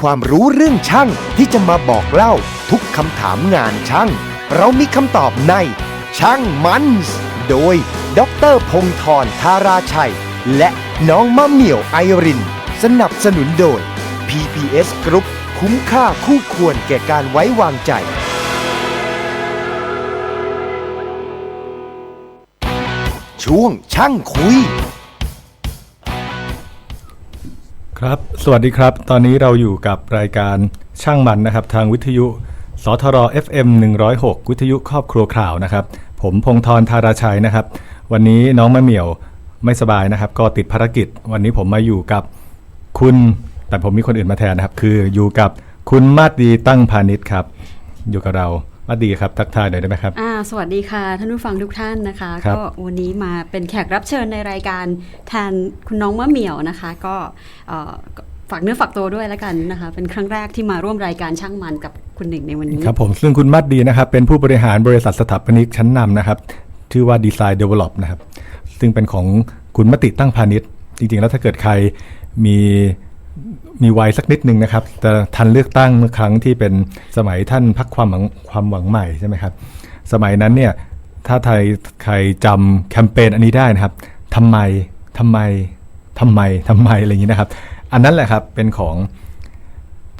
ความรู้เรื่องช่างที่จะมาบอกเล่าทุกคำถามงานช่าง เรามีคำตอบใน ช่างมันส์โดย ดรพงธรธาราชัย และน้องมะเหมี่ยวไอริน สนับสนุนโดย PPS Group คุ้มค่าคู่ควรแก่การไว้วางใจ ช่วงช่างคุย ครับ สวัสดีครับ ตอนนี้เราอยู่กับรายการช่างมันนะครับ ทางวิทยุ สทร FM 106 วิทยุครอบครัวข่าวนะครับ ผมพงธรธาราชัยนะครับ วันนี้น้องมะเหมี่ยวไม่สบายนะครับ ก็ติดภารกิจ วันนี้ผมมาอยู่กับคุณ แต่ผมมีคนอื่นมาแทนนะครับ คืออยู่กับคุณมาดดีตั้งพาณิชย์ครับ อยู่กับเรา มาดดีครับ ทักทายหน่อยได้ไหมครับอ่าสวัสดีค่ะ ท่านผู้ฟังทุกท่านนะคะครับก็วันนี้มาเป็นแขกรับเชิญในรายการแทนคุณน้องมะเหมี่ยวนะคะ ก็เอ่อฝากเนื้อฝากตัวด้วยแล้วกันนะคะ เป็นครั้งแรกที่มาร่วมรายการช่างมันกับคุณหนึ่งในวันนี้ครับผมซึ่งคุณมัดดีนะครับ เป็นผู้บริหารบริษัทสถาปนิกชั้นนำนะครับชื่อว่า Design Develop นะครับ ซึ่งเป็นของคุณมติตั้งพาณิชย์จริงๆ แล้วถ้าเกิดใครมี มีวัยสักนิดนึงนะครับจะทันเลือกตั้งเมื่อครั้งที่เป็นสมัยท่านพักความหวังความหวังใหม่ใช่ไหมครับ สมัยนั้นเนี่ยถ้าไทยใครจำแคมเปญอันนี้ได้นะครับทำไมทำไมทำไมทำไมอะไรอย่างนี้นะครับ อันนั้นแหละครับเป็นของ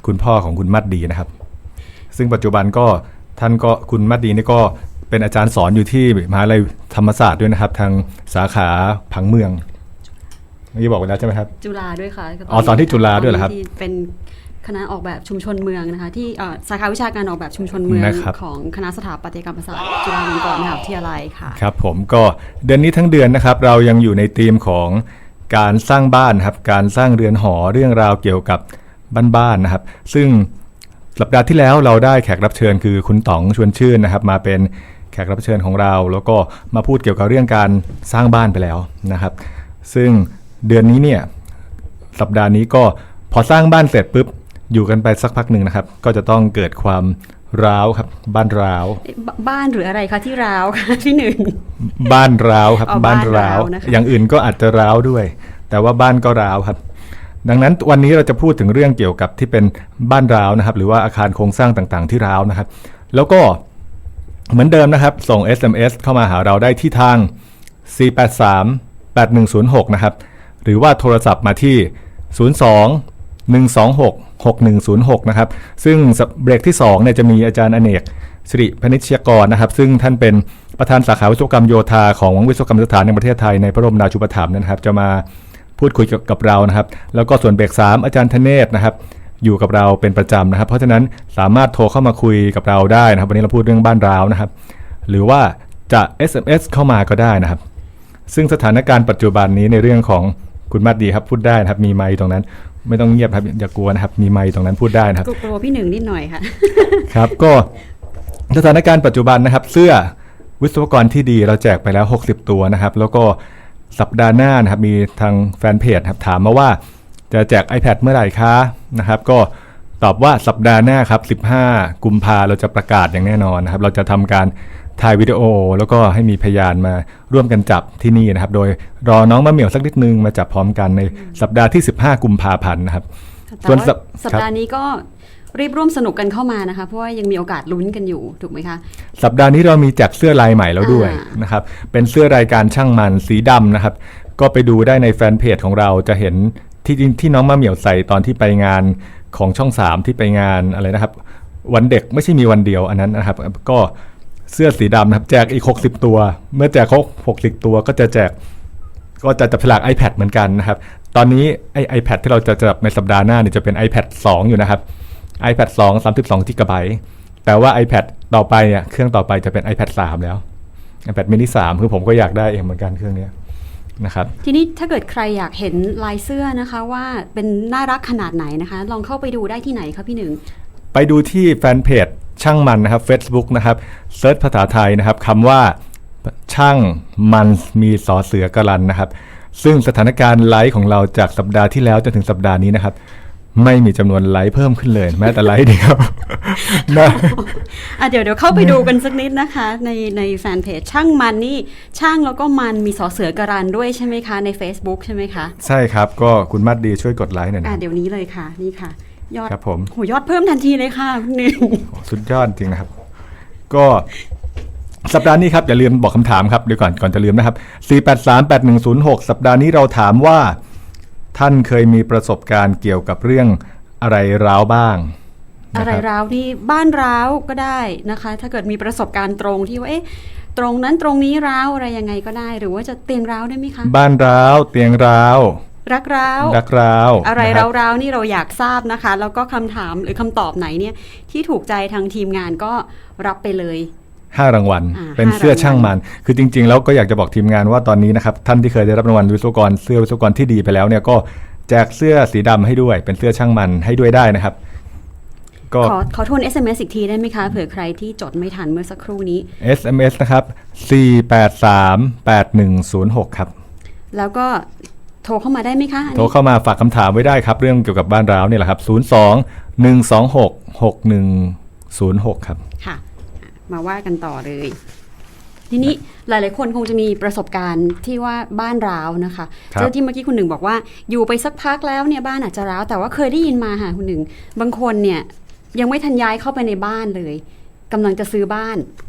คุณพ่อของคุณมัดดีนะครับ ซึ่งปัจจุบันก็ท่านก็คุณมัดดีนี่ก็เป็นอาจารย์สอนอยู่ที่มหาลัยธรรมศาสตร์ด้วยนะครับ ทางสาขาผังเมือง เมื่อกี้บอกไปแล้วใช่ไหมครับ จุฬาด้วยค่ะอ๋อสอนที่จุฬาด้วยเหรอครับตนนี้ที่เป็นคณะออกแบบชุมชนเมืองนะคะ ที่เอ่อสาขาวิชาการออกแบบชุมชนเมืองนะครับของคณะสถาปัตยกรรมศาสตร์จุฬาลงกรณ์มหาวิทยาลัยค่ะครับผมก็เดือนนี้ทั้งเดือนนะครับ เรายังอยู่ในธีมของการสร้างบ้านครับ การสร้างเรือนหอเรื่องราวเกี่ยวกับบ้านๆนะครับ ซึ่งสัปดาห์ที่แล้วเราได้แขกรับเชิญคือคุณต๋องชวนชื่นนะครับ มาเป็นแขกรับเชิญของเรา แล้วก็มาพูดเกี่ยวกับเรื่องการสร้างบ้านไปแล้วนะครับ ซึ่ง เดือนนี้เนี่ยสัปดาห์นี้ก็พอสร้างบ้านเสร็จปุ๊บอยู่กันไปสักพักหนึ่งนะครับ ก็จะต้องเกิดความร้าวครับบ้านร้าวบบ้านหรืออะไรคะที่ร้าวคะพี่หนึ่งบ้านร้าวครับอ๋อบ้านบ้านร้าร้าววนะคะอย่างอื่นก็อาจจะร้าวด้วย แต่ว่าบ้านก็ร้าวครับ ดังนั้นวันนี้เราจะพูดถึงเรื่องเกี่ยวกับที่เป็นบ้านร้าวนะครับ หรือว่าอาคารโครงสร้างต่างๆ ที่ร้าวนะครับ แล้วก็เหมือนเดิมนะครับ ส่ง SMS เข้ามาหาเราได้ที่ทาง 483 8106 นะครับ หรือว่าโทรศัพท์มาที่ 02 126 6106 นะครับ ซึ่งเบรกที่2เนี่ยจะมีอาจารย์อเนกสิริพนิชยกรนะครับ ซึ่งท่านเป็นประธานสาขาวิศวกรรมโยธาของวิศวกรรมสถานในประเทศไทยในพระบรมราชูปถัมภ์นะครับ จะมาพูดคุยกับเรานะครับ แล้วก็ส่วนเบรก3อาจารย์ธเนศนะครับ อยู่กับเราเป็นประจำนะครับ เพราะฉะนั้นสามารถโทรเข้ามาคุยกับเราได้นะครับ วันนี้เราพูดเรื่องบ้านร้าวนะครับ หรือว่าจะ SMS เข้ามาก็ได้นะครับ ซึ่งสถานการณ์ปัจจุบันนี้ในเรื่องของ คุณมาดดีครับพูดได้นะครับ มีไมค์ตรงนั้น ไม่ต้องเงียบครับอย่ากลัวนะครับ มีไมค์ตรงนั้นพูดได้นะครับกลัวพี่หนึ่งนิดหน่อยค่ะ ครับ ก็สถานการณ์ปัจจุบันนะครับ เสื้อวิศวกรที่ดีเราแจกไปแล้ว 60 ตัวนะครับ แล้วก็สัปดาห์หน้านะครับมีทางแฟนเพจครับถามมาว่าจะแจก iPad เมื่อไหร่คะนะครับ ก็ตอบว่าสัปดาห์หน้าครับ 15 กุมภาเราจะประกาศอย่างแน่นอนนะครับ เราจะทำการ ถ่ายวิดีโอ แล้วก็ให้มีพยานมาร่วมกันจับที่นี่นะครับ โดยรอน้องมะเหมี่ยวสักนิดนึงมาจับพร้อมกันในสัปดาห์ที่ 15 กุมภาพันธ์นะครับแต่ส่วนว่าสัปสัปครับดาห์นี้ก็รีบร่วมสนุกกันเข้ามานะคะ เพราะว่ายังมีโอกาสลุ้นกันอยู่ถูกไหมคะ สัปดาห์นี้เรามีแจกเสื้อลายใหม่แล้วด้วยอ่านนะครับ เป็นเสื้อรายการช่างมันสีดำนะครับ ก็ไปดูได้ในแฟนเพจของเราจะเห็นที่ที่น้องมะเหมี่ยวใส่ตอนที่ไปงานของช่อง 3 ที่ไปงานอะไรนะครับ วันเด็กไม่ใช่มีวันเดียวอันนั้นนะครับ ก็ เสื้อสีดำนะครับ แจกอีก 60 ตัว เมื่อแจกครบ60 ตัวก็จะแจกก็จะจับฉลาก iPad เหมือนกันนะครับ ตอนนี้ไอ iPad ที่เราจะจับในสัปดาห์หน้าเนี่ยจะเป็น iPad 2 อยู่นะครับ iPad 2 32 g b แต่ว่า iPad ต่อไปเนี่ยเครื่องต่อไปจะเป็น iPad 3 แล้ว iPad mini 3 คือผมก็อยากได้เองเหมือนกันเครื่องเนี้ยนะครับทีนี้ถ้าเกิดใครอยากเห็นลายเสื้อนะคะว่าเป็นน่ารักขนาดไหนนะคะ ลองเข้าไปดูได้ที่ไหนคะพี่หนึ่ง ไปดูที่แฟนเพจ ช่างมันนะครับ Facebook นะครับเซิร์ชภาษาไทยนะครับคำว่าช่างมันมีสอเสือกรันนะครับ ซึ่งสถานการณ์ไลค์ของเราจากสัปดาห์ที่แล้วจนถึงสัปดาห์นี้นะครับ ไม่มีจำนวนไลค์เพิ่มขึ้นเลย แม้แต่ไลค์เดียวนะอะเดี๋ยวเดี๋ยวเข้าไปดูกันสักนิดนะคะ ในในแฟนเพจช่างมันนี่ช่างแล้วก็มันมีสอเสือการันด้วยใช่ไหมคะใน Facebook ใช่ไหมคะ ใช่ครับก็คุณมัดดีช่วยกดไลค์หน่อยอะนะเดี๋ยวนี้เลยค่ะนี่ค่ะ ยอดครับผมโหยอดเพิ่มทันทีเลยค่ะคุณหนึ่งสุดยอดจริงนะครับ ก็สัปดาห์นี้ครับ อย่าลืมบอกคำถามครับเดี๋ยวก่อนก่อนจะลืมนะครับ 4838106 สัปดาห์นี้เราถามว่า ท่านเคยมีประสบการณ์เกี่ยวกับเรื่องอะไรร้าวบ้างนอะไรคบร้าวนี่บ้านร้าวก็ได้นะคะ ถ้าเกิดมีประสบการณ์ตรงที่ว่าเอ๊ะตรงนั้นตรงนี้ร้าวอะไรยังไงก็ได้ หรือว่าจะเตียงร้าวได้ไหมคะ บ้านร้าวเตียงร้าว รักร้าวรักร้าวอะไรนคบร้าวๆนี่เราอยากทราบนะคะ แล้วก็คำถามหรือคำตอบไหนเนี่ยที่ถูกใจทางทีมงานก็รับไปเลยห้ารางวัลอ่าเป็นห้ารางวัลเสื้อช่างมัน คือจริง ๆ แล้วก็อยากจะบอกทีมงานว่าตอนนี้นะครับ ท่านที่เคยได้รับรางวัลวิศวกรเสื้อวิศวกรที่ดีไปแล้วเนี่ยก็แจกเสื้อสีดำให้ด้วย เป็นเสื้อช่างมันให้ด้วยได้นะครับ ก็ขอขอทวน SMS อีกทีได้ไหมคะ เผื่อใครที่จดไม่ทันเมื่อสักครู่นี้ SMS นะครับ 4838106 ครับ แล้วก็ โทรเข้ามาได้ไหมคะอันโทรนี้เข้ามาฝากคำถามไว้ได้ครับ เรื่องเกี่ยวกับบ้านร้าวเนี่ยแหละครับ 02 126 6106 ครับค่ะอะมาว่ากันต่อเลย ทีนี้หลาย ๆ คนคงจะมีประสบการณ์ที่ว่าบ้านร้าวนะคะครับเจ้าที่เมื่อกี้คุณหนึ่งบอกว่าอยู่ไปสักพักแล้วเนี่ยบ้านอาจจะร้าวแต่ว่าเคยได้ยินมาค่ะคุณหนึ่งบางคนเนี่ยยังไม่ทันย้ายเข้าไปในบ้านเลยกำลังจะซื้อบ้านอืม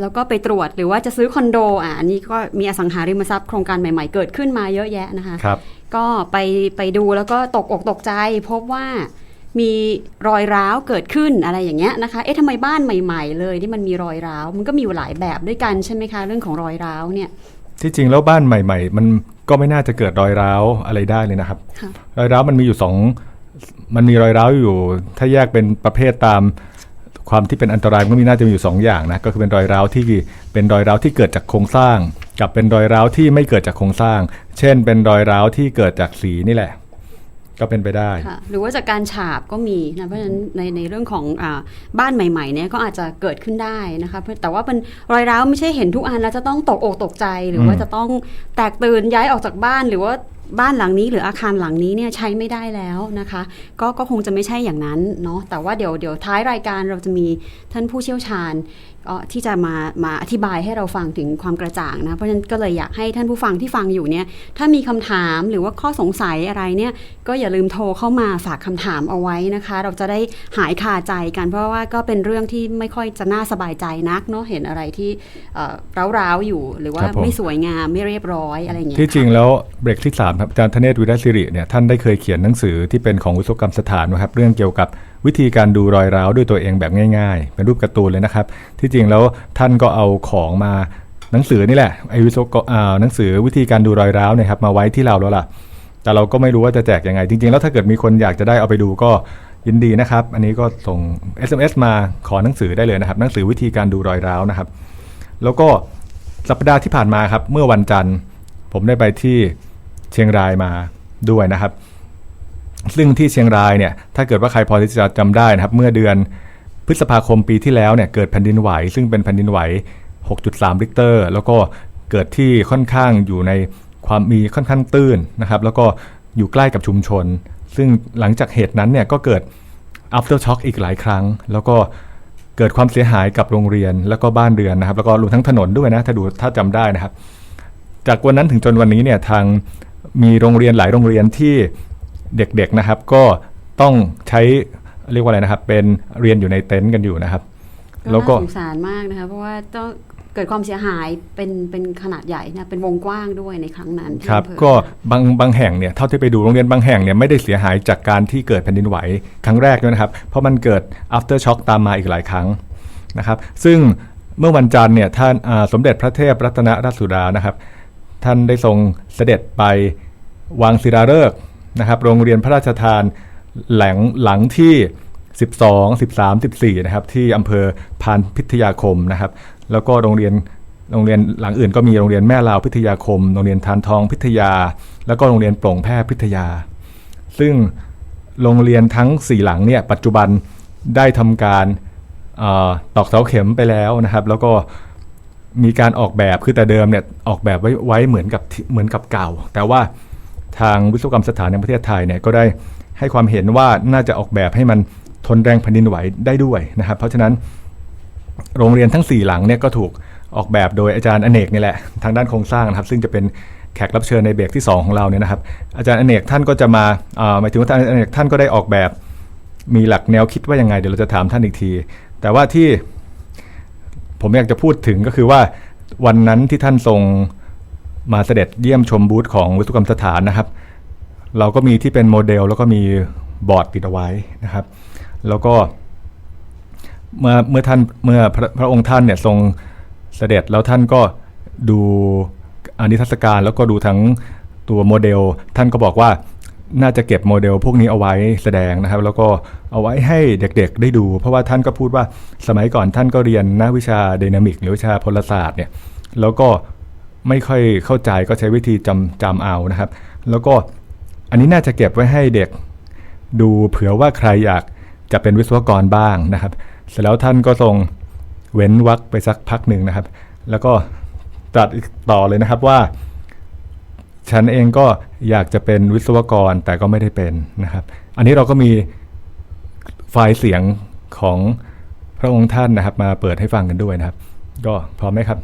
แล้วก็ไปตรวจหรือว่าจะซื้อคอนโดอะอันนี้ก็มีอสังหาริมทรัพย์โครงการใหม่ๆ เกิดขึ้นมาเยอะแยะนะคะครับก็ไปไปดูแล้วก็ตกอกตกใจ พบว่ามีรอยร้าวเกิดขึ้นอะไรอย่างเงี้ยนะคะ เอ๊ะทำไมบ้านใหม่ ๆ เลยที่มันมีรอยร้าว มันก็มีอยู่หลายแบบด้วยกันใช่ไหมคะ เรื่องของรอยร้าวเนี่ย ที่จริงแล้วบ้านใหม่ ๆ มันก็ไม่น่าจะเกิดรอยร้าวอะไรได้เลยนะครับค่ะรอยร้าวมันมีอยู่สองมันมีรอยร้าวอยู่ ถ้าแยกเป็นประเภทตาม ความที่เป็นอันตรายมันก็มีน่าจะมีอยู่สองอย่างนะก็คือเป็นรอยร้าวที่เป็นรอยร้าวที่เกิดจากโครงสร้าง กับเป็นรอยร้าวที่ไม่เกิดจากโครงสร้าง เช่น เป็นรอยร้าวที่เกิดจากสีนี่แหละ ก็เป็นไปได้ ค่ะหรือว่าจากการฉาบก็มีนะเพราะฉะนั้นในในเรื่องของอาบ้านใหม่ๆเนี่ยก็อาจจะเกิดขึ้นได้นะคะเพื่อแต่ว่าเป็นรอยร้าวไม่ใช่เห็นทุกอันแล้วจะต้องตกอกตกใจหรือว่าอืมจะต้องแตกตื่นย้ายออกจากบ้านหรือว่า บ้านหลังนี้หรืออาคารหลังนี้เนี่ยใช้ไม่ได้แล้วนะคะ ก็ก็คงจะไม่ใช่อย่างนั้นเนาะแต่ว่าเดี๋ยวเดี๋ยวท้ายรายการเราจะมีท่านผู้เชี่ยวชาญเอ่อที่จะมามาอธิบายให้เราฟังถึงความกระจ่างนะเพราะฉะนั้นก็เลยอยากให้ท่านผู้ฟังที่ฟังอยู่เนี่ยถ้ามีคำถามหรือว่าข้อสงสัยอะไรเนี่ยก็อย่าลืมโทรเข้ามาฝากคำถามเอาไว้นะคะ เราจะได้หายคาใจกัน เพราะว่าก็เป็นเรื่องที่ไม่ค่อยจะน่าสบายใจนักเนาะเห็นอะไรที่เอ่อร้าวๆอยู่ หรือว่าครับผมไม่สวยงามไม่เรียบร้อยอะไรอย่างเงี้ยที่จริงค่ะแล้วเบรกที่3ครับอาจารย์ธเนศวิรัสิริเนี่ยท่านได้เคยเขียนหนังสือที่เป็นของวิศวกรรมสถานนะครับเรื่องเกี่ยวกับวิธีการดูรอยร้าวด้วยตัวเองแบบง่าย ๆ เป็นรูปการ์ตูนเลยนะครับ ที่จริงแล้วท่านก็เอาของมาหนังสือนี่แหละไอ้วิศวกรอ่าหนังสือวิธีการดูรอยร้าวเนี่ยครับมาไว้ที่เราแล้วล่ะ แต่เราก็ไม่รู้ว่าจะแจกยังไง จริง ๆ แล้วถ้าเกิดมีคนอยากจะได้เอาไปดูก็ยินดีนะครับ อันนี้ก็ส่ง SMS มาขอหนังสือได้เลยนะครับ หนังสือวิธีการดูรอยร้าวนะครับ แล้วก็สัปดาห์ที่ผ่านมาครับ เมื่อวันจันทร์ ผมได้ไปที่ เชียงรายมาด้วยนะครับ ซึ่งที่เชียงรายเนี่ยถ้าเกิดว่าใครพอที่จะจำได้นะครับเมื่อเดือนพฤษภาคมปีที่แล้วเนี่ยเกิดแผ่นดินไหว ซึ่งเป็นแผ่นดินไหว 6.3ริกเตอร์ แล้วก็เกิดที่ค่อนข้างอยู่ในความมีค่อนข้างตื้นนะครับ แล้วก็อยู่ใกล้กับชุมชน ซึ่งหลังจากเหตุนั้นเนี่ยก็เกิด after shock อีกหลายครั้ง แล้วก็เกิดความเสียหายกับโรงเรียนแล้วก็บ้านเรือนนะครับ แล้วก็รวมทั้งถนนด้วยนะถ้าดูถ้าจำได้นะครับ จากวันนั้นถึงจนวันนี้เนี่ยทาง มีโรงเรียนหลายโรงเรียนที่เด็กๆนะครับ ก็ต้องใช้เรียกว่าอะไรนะครับ เป็นเรียนอยู่ในเต็นท์กันอยู่นะครับ แล้วก็น่าสงสารมากนะคะเพราะว่าต้องเกิดความเสียหายเป็นเป็นขนาดใหญ่นะเป็นวงกว้างด้วยในครั้งนั้นที่ครับอำเภอก็บางบางแห่งเนี่ยเท่าที่ไปดูโรงเรียนบางแห่งเนี่ยไม่ได้เสียหายจากการที่เกิดแผ่นดินไหวครั้งแรกด้วยนะครับ เพราะมันเกิด after shock ตามมาอีกหลายครั้งนะครับ ซึ่งเมื่อวันจันทร์เนี่ยท่านอ่าสมเด็จพระเทพรัตนราชสุดานะครับ ท่านได้ทรงเสด็จไปวางศิลาฤกษ์นะครับ โรงเรียนพระราชทานแหลงหลังที่ 12 13 14นะครับที่อำเภอพานพิทยาคมนะครับ แล้วก็โรงเรียนโรงเรียนหลังอื่นก็มีโรงเรียนแม่ลาวพิทยาคม โรงเรียนทานทองพิทยา แล้วก็โรงเรียนโปร่งแพร่พิทยา ซึ่งโรงเรียนทั้ง 4 หลังเนี่ยปัจจุบันได้ทำการออตอกเสาเข็มไปแล้วนะครับ แล้วก็ มีการออกแบบคือแต่เดิมเนี่ยออกแบบไว้ไว้เหมือนกับเหมือนกับเก่า แต่ว่าทางวิศวกรรมสถานในประเทศไทยเนี่ยก็ได้ให้ความเห็นว่าน่าจะออกแบบให้มันทนแรงแผ่นดินไหวได้ด้วยนะครับ เพราะฉะนั้นโรงเรียนทั้ง 4 หลังเนี่ยก็ถูกออกแบบโดยอาจารย์อเนกนี่แหละทางด้านโครงสร้างนะครับ ซึ่งจะเป็นแขกรับเชิญในเบรกที่ 2 ของเราเนี่ยนะครับ อาจารย์อเนกท่านก็จะมาหมายถึงว่าอาจารย์อเนกท่านก็ได้ออกแบบมีหลักแนวคิดว่ายังไงเดี๋ยวเราจะถามท่านอีกที แต่ว่าที่ ผมอยากจะพูดถึงก็คือว่าวันนั้นที่ท่านทรงมาเสด็จเยี่ยมชมบูธของวิศวกรรมสถานนะครับ เราก็มีที่เป็นโมเดล แล้วก็มีบอร์ดติดเอาไว้นะครับ แล้วก็เมื่อเมื่อท่านเมื่อพระพระองค์ท่านเนี่ยทรงเสด็จแล้วท่านก็ดูอนิทรรศการแล้วก็ดูทั้งตัวโมเดล ท่านก็บอกว่า น่าจะเก็บโมเดลพวกนี้เอาไว้แสดงนะครับ แล้วก็เอาไว้ให้เด็กๆได้ดู เพราะว่าท่านก็พูดว่าสมัยก่อนท่านก็เรียนนักวิชาไดนามิกหรือวิชาพลศาสตร์เนี่ยแล้วก็ไม่ค่อยเข้าใจก็ใช้วิธีจำจำเอานะครับ แล้วก็อันนี้น่าจะเก็บไว้ให้เด็กดูเผื่อว่าใครอยากจะเป็นวิศวกรบ้างนะครับ เสร็จแล้วท่านก็ทรงเว้นวรรคไปสักพักหนึ่งนะครับ แล้วก็ตรัดต่อเลยนะครับว่า ฉันเองก็อยากจะเป็นวิศวกรแต่ก็ไม่ได้เป็นนะครับ อันนี้เราก็มีไฟล์เสียงของพระองค์ท่านนะครับ มาเปิดให้ฟังกันด้วยนะครับ ก็พร้อมไหมครับ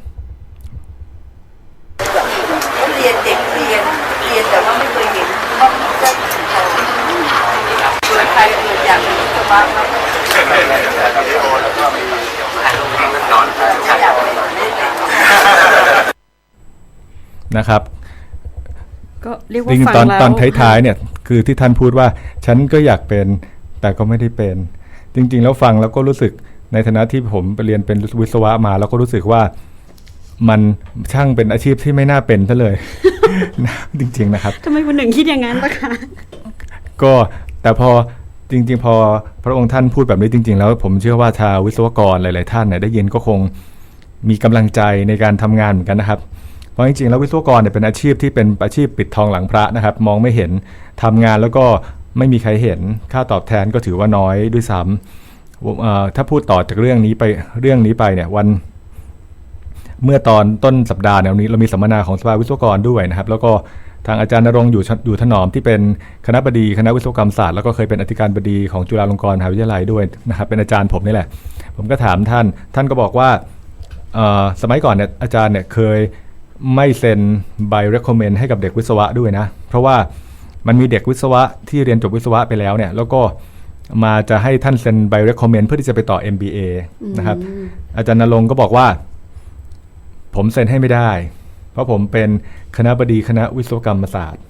ก็เรียนเด็กเรียนเรียนแต่ว่าไม่เคยเห็นห้องเจ้าสีทองเกิดใครเกิดอยากเป็นวิศวะครับไม่อยากเป็นไม่ได้เป็นนะครับ ก็เรียกจว่าริงฟังๆตอนแล้วตอนท้ายๆเนี่ยคือที่ท่านพูดว่าฉันก็อยากเป็นแต่ก็ไม่ได้เป็น จริง ๆ แล้วฟังแล้วก็รู้สึกในฐานะที่ผมไปเรียนเป็นวิศวะมา แล้วก็รู้สึกว่ามันช่างเป็นอาชีพที่ไม่น่าเป็นซะเลยนะจริง ๆ นะครับ ทำไมคุณหนึ่งคิดอย่างนั้นล่ะคะก็แต่พอจริง ๆ พอพระองค์ท่านพูดแบบนี้จริง ๆ แล้วผมเชื่อว่าชาววิศวกรหลาย ๆ ท่านเนี่ยได้ยินก็คงมีกำลังใจในการทำงานเหมือนกันนะครับเพ ราะจริงๆแล้ววิศวกรเนี่ยเป็นอาชีพที่เป็นอาชีพปิดทองหลังพระนะครับ มองไม่เห็นทำงานแล้วก็ไม่มีใครเห็นค่าตอบแทนก็ถือว่าน้อยด้วยซ้ำถ้าพูดต่อจากเรื่องนี้ไปเรื่องนี้ไปเนี่ยวันเมื่อตอนต้นสัปดาห์เนี่ยวันนี้เรามีสัมมนาของสภาวิศวกรด้วยนะครับ แล้วก็ทางอาจารย์นรงอยู่อยู่ถนอมที่เป็นคณะบดีคณะวิศวกรรมศาสตร์แล้วก็เคยเป็นอธิการบดีของจุฬาลงกรณ์มหาวิทยาลัยด้วยนะครับ เป็นอาจารย์ผมนี่แหละ ผมก็ถามท่าน ท่านก็บอกว่าสมัยก่อนเนี่ยอาจารย์เนี่ยเคย ไม่เซ็นใบ recommend ให้กับเด็กวิศวะด้วยนะ เพราะว่ามันมีเด็กวิศวะที่เรียนจบวิศวะไปแล้วเนี่ยแล้วก็มาจะให้ท่านเซ็นใบ recommend เพื่อที่จะไปต่อ MBA นะครับ อาจารย์นรงค์ก็บอกว่า ผมเซ็นให้ไม่ได้ เพราะผมเป็นคณะบดีคณะวิศวกรรมศาสตร์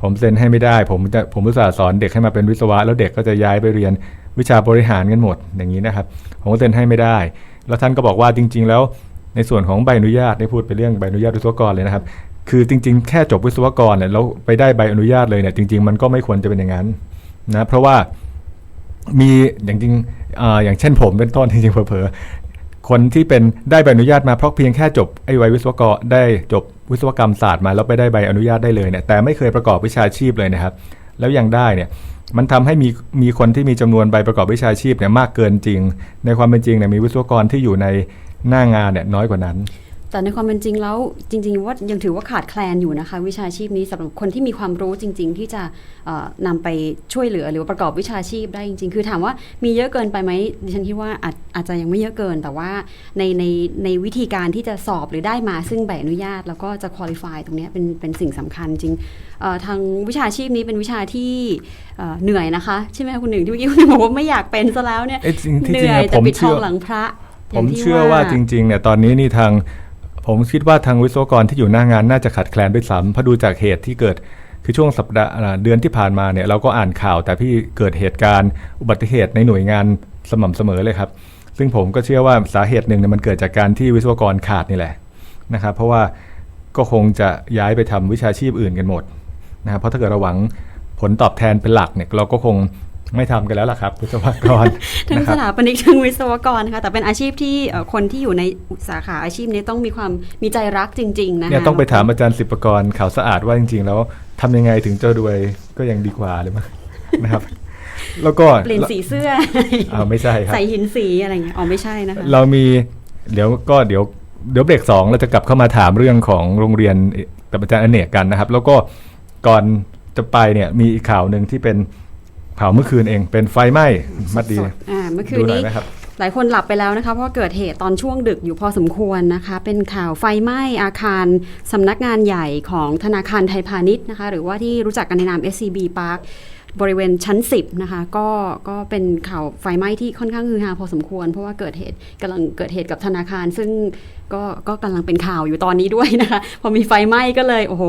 ผมเซ็นให้ไม่ได้ ผมจะผมอุตส่าห์สอนเด็กให้มาเป็นวิศวะ แล้วเด็กก็จะย้ายไปเรียนวิชาบริหารกันหมดอย่างนี้นะครับ ผมก็เซ็นให้ไม่ได้ แล้วท่านก็บอกว่าจริง ๆ แล้ว ในส่วนของใบอนุญาตได้พูดไปเรื่องใบอนุญาตวิศวกรเลยนะครับ คือจริง ๆ แค่จบวิศวกรเนี่ยแล้วไปได้ใบอนุญาตเลยเนี่ยจริง ๆ มันก็ไม่ควรจะเป็นอย่างนั้นนะเพราะว่ามีอย่างจริงออย่างเช่นผมเป็นต้นจริงๆเผลอๆคนที่เป็นได้ใบอนุญาตมาเพราะเพียงแค่จบไอ้วัยวิศวกรได้จบวิศวกรรมศาสตร์มาแล้วไปได้ใบอนุญาตได้เลยเนี่ยแต่ไม่เคยประกอบวิชาชีพเลยนะครับ แล้วยังได้เนี่ยมันทำให้มีมีคนที่มีจำนวนใบประกอบวิชาชีพเนี่ยมากเกินจริง ในความเป็นจริงเนี่ยมีวิศวกรที่อยู่ใน หน้างานเนี่ยน้อยกว่านั้น แต่ในความเป็นจริงแล้วจริง ๆ ว่ายังถือว่าขาดแคลนอยู่นะคะ วิชาชีพนี้สำหรับคนที่มีความรู้จริง ๆ ที่จะเอ่อนำไปช่วยเหลือหรือว่าประกอบวิชาชีพได้จริง ๆ คือถามว่ามีเยอะเกินไปไหมดิฉันคิดว่าอาจอาจจะยังไม่เยอะเกิน แต่ว่าในในในวิธีการที่จะสอบหรือได้มาซึ่งใบอนุญาต แล้วก็จะคุริฟายตรงเนี้ยเป็นเป็นสิ่งสำคัญจริงเอ่อทางวิชาชีพนี้เป็นวิชาที่เอ่อเหนื่อยนะคะ ใช่ไหมคะคุณหนึ่งที่เมื่อกี้คุณหนึ่งบอกว่าไม่อยากเป็นซะแล้วเนี่ยเอ้ยจริงที่เหจริงนื่อยอะแต่ผมปิดทเชื่อองหลังพระ ผมย่งที่เชื่อว่าจริงๆเนี่ยตอนนี้นี่ทางผมคิดว่าทางวิศวกรที่อยู่หน้างานน่าจะขาดแคลนด้วยซ้ำเพราะดูจากเหตุที่เกิดคือช่วงสัปดาห์อ่าเดือนที่ผ่านมาเนี่ยเราก็อ่านข่าวแต่พี่เกิดเหตุการณ์อุบัติเหตุในหน่วยงานสม่ำเสมอเลยครับ ซึ่งผมก็เชื่อว่าสาเหตุหนึ่งเนี่ยมันเกิดจากการที่วิศวกรขาดนี่แหละนะครับ เพราะว่าก็คงจะย้ายไปทำวิชาชีพอื่นกันหมดนะครับเพราะถ้าเกิดเราหวังผลตอบแทนเป็นหลักเนี่ยเราก็คง ไม่ทำกันแล้วล่ะครับวิศวกรทั้งนะคสรับถาปนิกทั้งวิศวกรนะคะแต่เป็นอาชีพที่เอ่อคนที่อยู่ในสาขาอาชีพนี้ต้องมีความมีใจรักจริงๆนะคะเนี่ยต้องไปถามอาจารย์สิบประกรณ์ข่าวสะอาดว่าจริง ๆ แล้วทำยังไงถึงจะรวยก็ยังดีกว่าเลยมั้งนะครับ แล้วก็เปลี่ยนสีเสื้ออ่าไม่ใช่ครับใส่หินสีอะไรเงี้ยอ๋อไม่ใช่นะคะเรามีเดี๋ยวก็เดี๋ยวเดี๋ยวเบรกสองเราจะกลับเข้ามาถามเรื่องของโรงเรียนกับอาจารย์อเนกกันนะครับ แล้วก็ก่อนจะไปเนี่ยมีอีกข่าวหนึ่งที่เป็น ข่าวเมื่อคืนเองเป็นไฟไหม้มัดดีสดๆอ่าเมื่อคืดูนหน่อยนี้ไหมครับหลายคนหลับไปแล้วนะคะเพราะว่าเกิดเหตุตอนช่วงดึกอยู่พอสมควรนะคะ เป็นข่าวไฟไหม้อาคารสำนักงานใหญ่ของธนาคารไทยพาณิชย์นะคะ หรือว่าที่รู้จักกันในนาม SCB Park บริเวณชั้น 10 นะคะ ก็ก็เป็นข่าวไฟไหม้ที่ค่อนข้างฮือฮาพอสมควร เพราะว่าเกิดเหตุกำลังเกิดเหตุกับธนาคาร ซึ่งก็ก็กำลังเป็นข่าวอยู่ตอนนี้ด้วยนะคะ พอมีไฟไหม้ก็เลยโอ้โห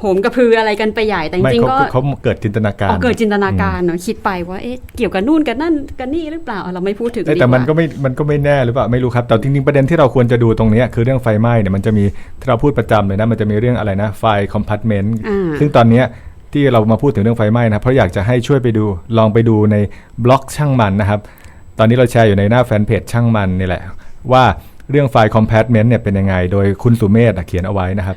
โหมกระพืออะไรกันไปใหญ่แต่จไม่ริงเขาๆก็เขาเกิดจินตนาการอ๋อเกิดจินตนาการเนาะคิดไปว่าเอ๊ะเกี่ยวกับนู่นกับนั่นกับนี่หรือเปล่าเอาเราไม่พูดถึงเอ้ยดีแต่มันว่าก็ไม่มันก็ไม่แน่หรือเปล่าไม่รู้ครับแต่จริงๆประเด็นที่เราควรจะดูตรงเนี้ยคือเรื่องไฟไหม้เนี่ยมันจะมีที่เราพูดประจำเลยนะมันจะมีเรื่องอะไรนะไฟคอมพาร์ตเมนต์อ่าซึ่งตอนเนี้ย ที่เรามาพูดถึงเรื่องไฟไหม้นะเพราะอยากจะให้ช่วยไปดูลองไปดูในบล็อกช่างมันนะครับ ตอนนี้เราแชร์อยู่ในหน้าแฟนเพจช่างมันนี่แหละ ว่าเรื่องไฟคอมพาร์ตเมนต์เนี่ยเป็นยังไง โดยคุณสุเมธอะเขียนเอาไว้นะครับ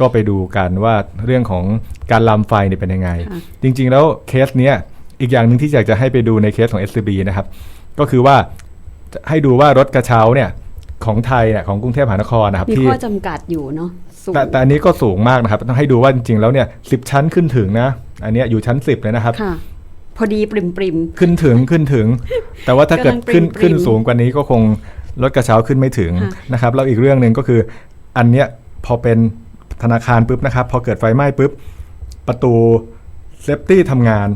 ก็ไปดูกันว่าเรื่องของการลามไฟเนี่ยเป็นยังไงค่ะจริง ๆ แล้วเคสเนี้ยอีกอย่างหนึ่งที่อยากจะให้ไปดูในเคสของ SCB นะครับ ก็คือว่าจะให้ดูว่ารถกระเช้าเนี่ยของไทยเนี่ยของกรุงเทพมหานครนะครับมีที่ข้อจำกัดอยู่เนาะ สูงแต่แต่อันนี้ก็สูงมากนะครับ ต้องให้ดูว่าจริงๆแล้วเนี่ยสิบชั้นขึ้นถึงนะ อันเนี้ยอยู่ชั้น10เลยนะครับ ค่ะ พอดีปริมปริม ขึ้นถึงขึ้นถึง แต่ว่าถ้าเกิดกำลังขึ้นปริ่มๆขึ้นสูงกว่านี้ก็คงรถกระเช้าขึ้นไม่ถึงค่ะ นะครับแล้วอีกเรื่องหนึ่งก็คืออันเนี้ยพอเป็นธนาคารปุ๊บนะครับ พอเกิดไฟไหม้ปุ๊บประตูเซฟตี้ทำงาน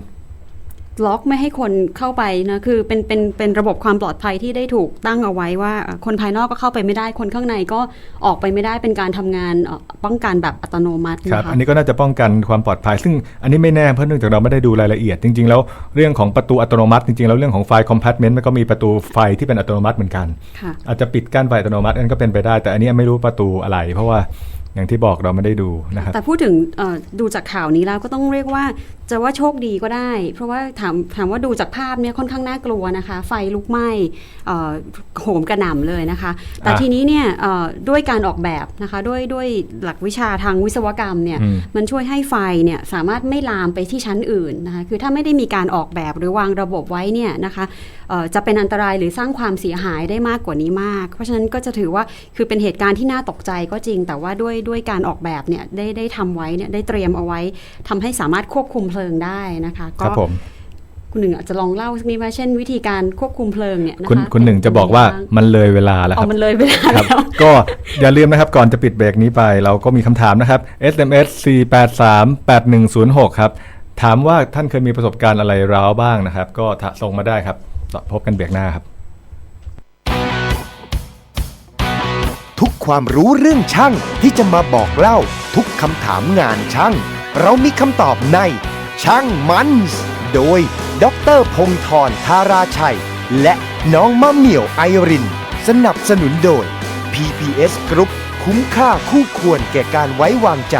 ล็อกไม่ให้คนเข้าไปนะคือเป็นเป็นเป็นระบบความปลอดภัยที่ได้ถูกตั้งเอาไว้ว่าเอ่อคนภายนอกก็เข้าไปไม่ได้คนข้างในก็ออกไปไม่ได้เป็นการทำงานเอ่อป้องกันแบบอัตโนมัติครับนะคะอันนี้ก็น่าจะป้องกันความปลอดภัย ซึ่งอันนี้ไม่แน่เพราะเนื่องจากเราไม่ได้ดูรายละเอียด จริง ๆ แล้วเรื่องของประตูอัตโนมัติจริงๆแล้วเรื่องของไฟคอมพาร์ตเมนต์มันก็มีประตูไฟที่เป็นอัตโนมัติเหมือนกันค่ะอาจจะปิดกั้นไฟอัตโนมัติอันนก็เป็นไปได้ แต่อันนี้ไม่รู้ประตูอะไร เพราะว่า อย่างที่บอกเราไม่ได้ดูนะครับแต่พูดถึงเอ่อดูจากข่าวนี้แล้วก็ต้องเรียกว่าจะว่าโชคดีก็ได้ เพราะว่าถามถามว่าดูจากภาพเนี่ยค่อนข้างน่ากลัวนะคะ ไฟลุกไหม้เอ่อโหมกระหน่ำเลยนะคะ แต่อะทีนี้เนี่ยเอ่อด้วยการออกแบบนะคะด้วยด้วยหลักวิชาทางวิศวกรรมเนี่ยอืมมันช่วยให้ไฟเนี่ยสามารถไม่ลามไปที่ชั้นอื่นนะคะคือถ้าไม่ได้มีการออกแบบหรือวางระบบไว้เนี่ยนะคะเอ่อจะเป็นอันตรายหรือสร้างความเสียหายได้มากกว่านี้มาก เพราะฉะนั้นก็จะถือว่าคือเป็นเหตุการณ์ที่น่าตกใจก็จริงแต่ว่าด้วยด้วยการออกแบบเนี่ยได้ได้ทำไว้เนี่ยได้เตรียมเอาไว้ทำให้สามารถควบคุมเพลิงได้นะคะครับผมคุณหนึ่งอาจจะลองเล่าสักนิดว่าเช่นวิธีการควบคุมเพลิงเนี่ยนะคะคุณคุณหนึ่งจะบอกว่ามันเลยเวลาแล้วคเอารับมันเลยไปแล้วครับก็อย่าลืมนะครับก่อนจะปิดเบรกนี้ไป เราก็มีคำถามนะครับ SMS 483 8106 ครับ ถามว่าท่านเคยมีประสบการณ์อะไรร้าวบ้างนะครับ ก็ถ้าส่งมาได้ครับพบกันเบรกหน้าครับ ความรู้เรื่องช่างที่จะมาบอกเล่าทุกคำถามงานช่าง เรามีคำตอบใน ช่างมันส์โดย ดรพงธรธาราชัย และน้องมะเหมี่ยวไอริน สนับสนุนโดย PPS Group คุ้มค่าคู่ควรแก่การไว้วางใจ